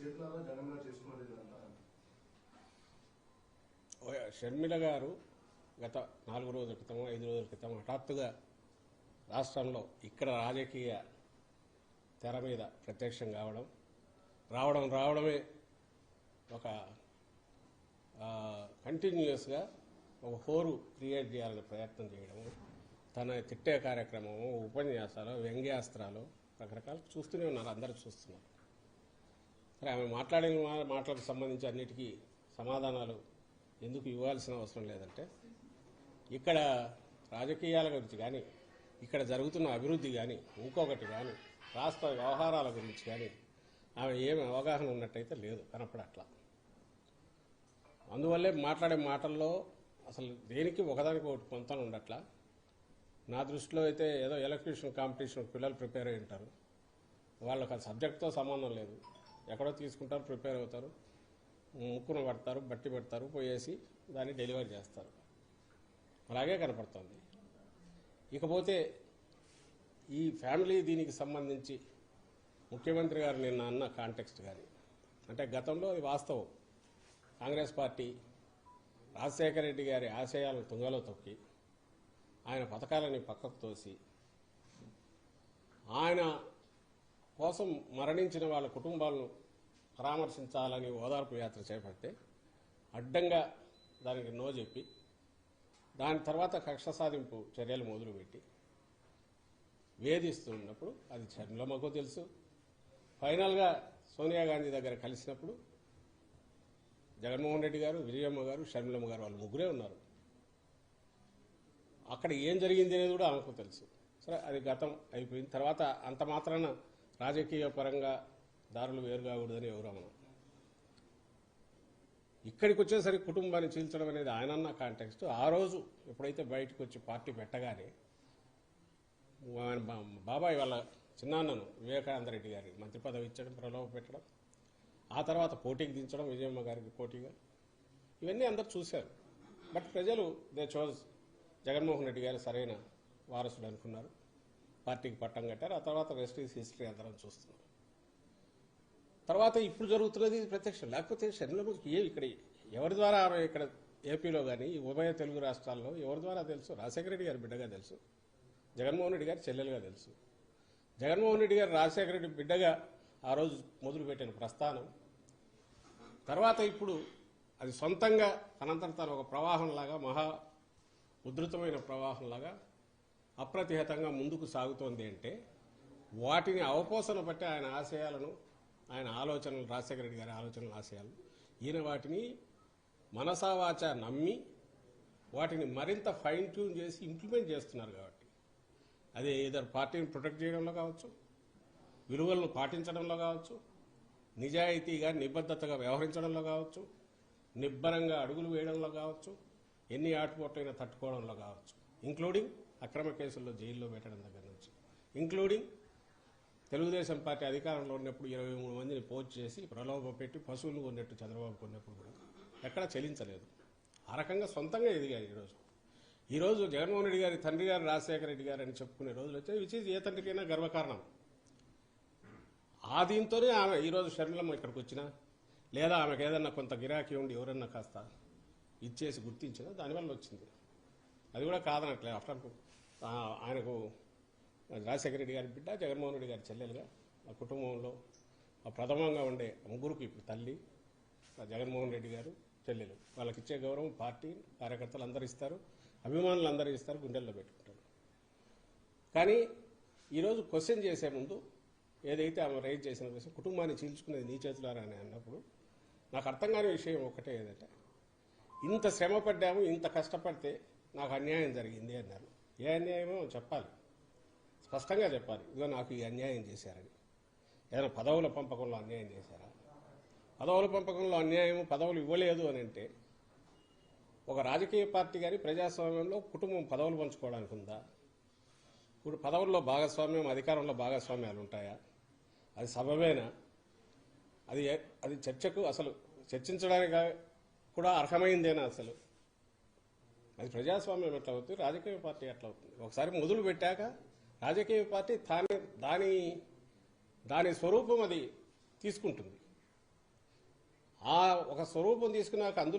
చేతులారా జగన్ గారు ఇదంతా షర్మిల గారు గత నాలుగు రోజుల క్రితం ఐదు రోజుల క్రితం హఠాత్తుగా రాష్ట్రంలో ఇక్కడ రాజకీయ తెర మీద ప్రత్యక్షం కావడం రావడం రావడమే ఒక కంటిన్యూస్గా ఒక హోరు క్రియేట్ చేయాలని ప్రయత్నం చేయడము తన తిట్టే కార్యక్రమము ఉపన్యాసాలు వ్యంగ్యాస్త్రాలు రకరకాలు చూస్తూనే ఉన్నారు అందరూ చూస్తున్నారు. సరే ఆమె మాట్లాడిన మా- మాటలకు సంబంధించి అన్నిటికీ సమాధానాలు ఎందుకు ఇవ్వాల్సిన అవసరం లేదంటే ఇక్కడ రాజకీయాల గురించి కానీ ఇక్కడ జరుగుతున్న అభివృద్ధి కానీ ఇంకొకటి కానీ రాష్ట్ర వ్యవహారాల గురించి కానీ ఆమె ఏమి అవగాహన ఉన్నట్టయితే లేదు కనపడట్లా. అందువల్లే మాట్లాడే మాటల్లో అసలు దేనికి ఒకదానికి ఒకటి పొంతన ఉండట్లా. నా దృష్టిలో అయితే ఏదో ఎలక్ట్రీషియన్ కాంపిటీషన్ పిల్లలు ప్రిపేర్ అయి ఉంటారు. వాళ్ళకి ఆ సబ్జెక్ట్తో సంబంధం లేదు. ఎక్కడో తీసుకుంటారు ప్రిపేర్ అవుతారు ముక్కున పడతారు బట్టి పెడతారు పోయేసి దాన్ని డెలివరీ చేస్తారు. అలాగే కనపడుతుంది. ఇకపోతే ఈ ఫ్యామిలీ దీనికి సంబంధించి ముఖ్యమంత్రి గారు నిన్న అన్న కాంటెక్స్ట్ కానీ అంటే గతంలో అది వాస్తవం. కాంగ్రెస్ పార్టీ రాజశేఖర రెడ్డి గారి ఆశయాలను తుంగలో తొక్కి ఆయన పథకాలని పక్కకు తోసి ఆయన కోసం మరణించిన వాళ్ళ కుటుంబాలను పరామర్శించాలని ఓదార్పు యాత్ర చేపడితే అడ్డంగా దానికి నో చెప్పి దాని తర్వాత కక్ష సాధింపు చర్యలు మొదలుపెట్టి వేధిస్తున్నప్పుడు అది చర్మలమ్మకు తెలుసు. ఫైనల్గా సోనియా గాంధీ దగ్గర కలిసినప్పుడు జగన్మోహన్ రెడ్డి గారు విజయమ్మ గారు షర్మిలమ్మ గారు వాళ్ళు ముగ్గురే ఉన్నారు. అక్కడ ఏం జరిగింది అనేది కూడా ఆమెకు తెలుసు. సరే అది గతం అయిపోయింది తర్వాత అంత మాత్రాన రాజకీయ పరంగా దారులు వేరు కాకూడదని ఎవరు మనం ఇక్కడికి వచ్చేసరికి కుటుంబాన్ని చీల్చడం అనేది ఆయన అన్న కాంటెక్స్ట్ ఆ రోజు ఎప్పుడైతే బయటకు వచ్చి పార్టీ పెట్టగానే ఆయన బా- బాబాయ్ వాళ్ళ చిన్నాన్నను వివేకానంద రెడ్డి గారికి మంత్రి పదవి ఇచ్చడం ప్రలోభ పెట్టడం. ఆ తర్వాత పోటీకి దించడం విజయమ్మ గారికి పోటీగా. ఇవన్నీ అందరు చూశారు. బట్ ప్రజలు దే చోజ్ జగన్మోహన్ రెడ్డి గారు సరైన వారసుడు అనుకున్నారు. పార్టీకి పట్టం కట్టారు. ఆ తర్వాత రెస్ట్ ఈస్ హిస్టరీ అందరం చూస్తున్నారు తర్వాత ఇప్పుడు జరుగుతున్నది ప్రత్యక్షం. లేకపోతే శనిలో ఏ ఇక్కడ ఎవరి ద్వారా ఆమె ఇక్కడ ఏపీలో కానీ ఉభయ తెలుగు రాష్ట్రాల్లో ఎవరి ద్వారా తెలుసు? రాజశేఖర రెడ్డి గారి బిడ్డగా తెలుసు. జగన్మోహన్ రెడ్డి గారి చెల్లెలుగా తెలుసు. జగన్మోహన్ రెడ్డి గారు రాజశేఖర రెడ్డి బిడ్డగా ఆ రోజు మొదలుపెట్టిన ప్రస్థానం. తర్వాత ఇప్పుడు అది సొంతంగా తనంతట తాను ఒక ప్రవాహంలాగా మహా ఉధృతమైన ప్రవాహంలాగా అప్రతిహతంగా ముందుకు సాగుతోంది అంటే వాటిని అవపోసన బట్టి ఆయన ఆశయాలను ఆయన ఆలోచనలు రాజశేఖర రెడ్డి గారి ఆలోచనలు ఆశయాలు. ఈయన వాటిని మనసావాచ నమ్మి వాటిని మరింత ఫైన్ ట్యూన్ చేసి ఇంప్లిమెంట్ చేస్తున్నారు కాబట్టి. అదే ఇద్దరు పార్టీని ప్రొటెక్ట్ చేయడంలో కావచ్చు విలువలను పాటించడంలో కావచ్చు నిజాయితీగా నిబద్ధతగా వ్యవహరించడంలో కావచ్చు నిబ్బరంగా అడుగులు వేయడంలో కావచ్చు ఎన్ని ఆటుపోట్లైనా తట్టుకోవడంలో కావచ్చు ఇంక్లూడింగ్ అక్రమ కేసుల్లో జైల్లో పెట్టడం దగ్గర నుంచి. ఇంక్లూడింగ్ తెలుగుదేశం పార్టీ అధికారంలో ఉన్నప్పుడు ఇరవై మూడు మందిని పోస్ట్ చేసి ప్రలోభ పెట్టి పశువులు కొన్నట్టు చంద్రబాబు కొన్నప్పుడు కూడా ఎక్కడా చెల్లించలేదు. ఆ రకంగా సొంతంగా ఎదిగారు ఈరోజు ఈరోజు జగన్మోహన్ రెడ్డి గారి తండ్రి గారు రాజశేఖర రెడ్డి గారు అని చెప్పుకునే రోజులు వచ్చాయి విచ్ ఈజ్ ఏ తండ్రికైనా గర్వకారణం. ఆ దీంతోనే ఆమె ఈరోజు షర్మిలమ్మ ఇక్కడికి వచ్చినా లేదా ఆమెకు ఏదన్నా కొంత గిరాకీ ఉండి ఎవరన్నా కాస్త ఇచ్చేసి గుర్తించినా దానివల్ల వచ్చింది. అది కూడా కాదనట్లేదు ఆఫ్టర్ ఆయనకు రాజశేఖర రెడ్డి గారి బిడ్డ జగన్మోహన్ రెడ్డి గారి చెల్లెలుగా మా కుటుంబంలో ఆ ప్రథమంగా ఉండే ముగ్గురికి ఇప్పుడు తల్లి జగన్మోహన్ రెడ్డి గారు చెల్లెలు. వాళ్ళకి ఇచ్చే గౌరవం పార్టీ కార్యకర్తలు అందరూ ఇస్తారు అభిమానులు అందరూ ఇస్తారు గుండెల్లో పెట్టుకుంటారు. కానీ ఈరోజు క్వశ్చన్ చేసే ముందు ఏదైతే ఆమె రైజ్ చేసిన విషయం కుటుంబాన్ని చీల్చుకునేది నీ చేతులారా అని అన్నప్పుడు నాకు అర్థం కాని విషయం ఒకటే ఏదంటే ఇంత శ్రమ పడ్డాము ఇంత కష్టపడితే నాకు అన్యాయం జరిగింది అన్నారు. ఏ అన్యాయమో చెప్పాలి. స్పష్టంగా చెప్పాలి. ఇదిగో నాకు ఈ అన్యాయం చేశారని. ఏదైనా పదవుల పంపకంలో అన్యాయం చేశారా? పదవుల పంపకంలో అన్యాయం పదవులు ఇవ్వలేదు అని అంటే ఒక రాజకీయ పార్టీ కానీ ప్రజాస్వామ్యంలో కుటుంబం పదవులు పంచుకోవడానికి ఉందా? ఇప్పుడు పదవుల్లో భాగస్వామ్యం అధికారంలో భాగస్వామ్యాలు ఉంటాయా? అది సబబేనా? అది అది చర్చకు అసలు చర్చించడానికి కూడా అర్హమైందేనా అసలు? అది ప్రజాస్వామ్యం ఎట్లా అవుతుంది? రాజకీయ పార్టీ ఎట్లా అవుతుంది? ఒకసారి మొదలు పెట్టాక రాజకీయ పార్టీ దాని దాని దాని స్వరూపం అది తీసుకుంటుంది. ఆ ఒక స్వరూపం తీసుకున్నాక అందులో